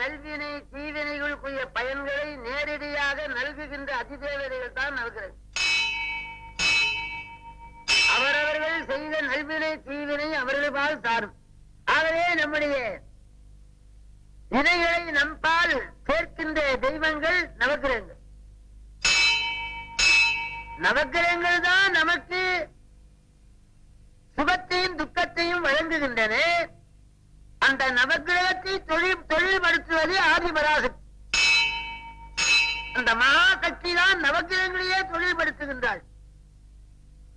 நல்வினை தீவினைகளுக்குரிய பயன்களை நேரடியாக நல்குகின்ற அதிதேவதைகள் தான் நல்கிறது. அவரவர்கள் செய்த நல்வினை தீவினை அவர்களால் சாரும். ஆகவே நம்முடைய வினைகளை நம்பால் சேர்க்கின்ற தெய்வங்கள் நவக்கிரகங்கள். நவக்கிரகங்கள் தான் நமக்கு சுகத்தையும் துக்கத்தையும் வழங்குகின்றன. அந்த நவக்கிரகத்தை தொழில் தொழில் ஆதிபராசக்தி அந்த மகாசக்தி தான் நவக்கிரகங்களையே தொழில்படுத்துகின்றாள்.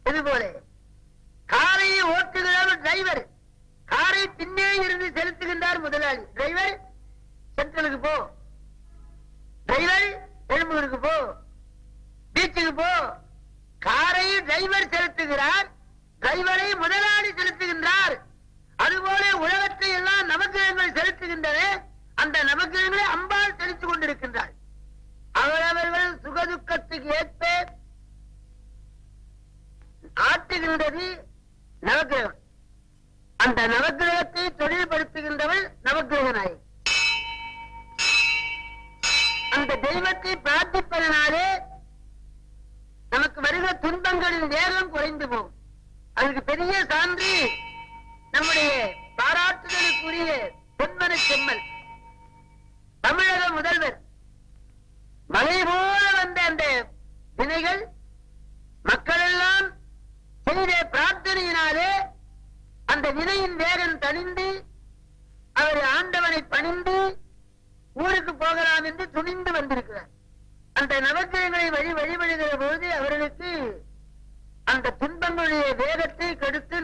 இதுபோல காரையை ஓட்டுகிறவர் டிரைவர். காரை பின்னே இருந்து செலுத்துகின்றார் முதலாளி. டிரைவர் சென்ட்ரலுக்கு போ. டிரைவர் எழும்பூருக்கு போ. பீச்சுக்கு போ. காரை டிரைவர் செலுத்துகிறார். டிரைவரை முதலாளி செலுத்துகின்றார். அதுபோல உலகத்தை எல்லாம் நவக்கிரகங்கள் செலுத்துகின்றன. அந்த நவகிரகங்களை அம்பாள் செலுத்திக் கொண்டிருக்கின்றார் அவரவர்கள் ஏற்ப ஆட்டுகின்றது நவக்கிரகம் அந்த நவக்கிரகத்தை தொழில்படுத்துகின்றவள் நவக்கிரக நாயகி அந்த தெய்வத்தை பிரார்த்திப்பதனாலே நமக்கு வருகிற துன்பங்களின் வேகம் குறைந்து போகும் அதுக்கு பெரிய சான்று நம்முடைய பாராட்டுதலுக்குரிய பொன்மன செம்மல். தமிழக முதல்வர் வினைகள் மக்களெல்லாம் செய்த பிரார்த்தனையினாலே அந்த வினையின் வேகம் தணிந்து அவர் ஆண்டவனை பணிந்து ஊருக்கு போகலாம் என்று துணிந்து வந்திருக்கிறார். அந்த நவக்கிரகங்களை வழி வழிபடுகிற போது அவர்களுக்கு அந்த துன்பங்களுடைய வேகத்தை கெடுத்து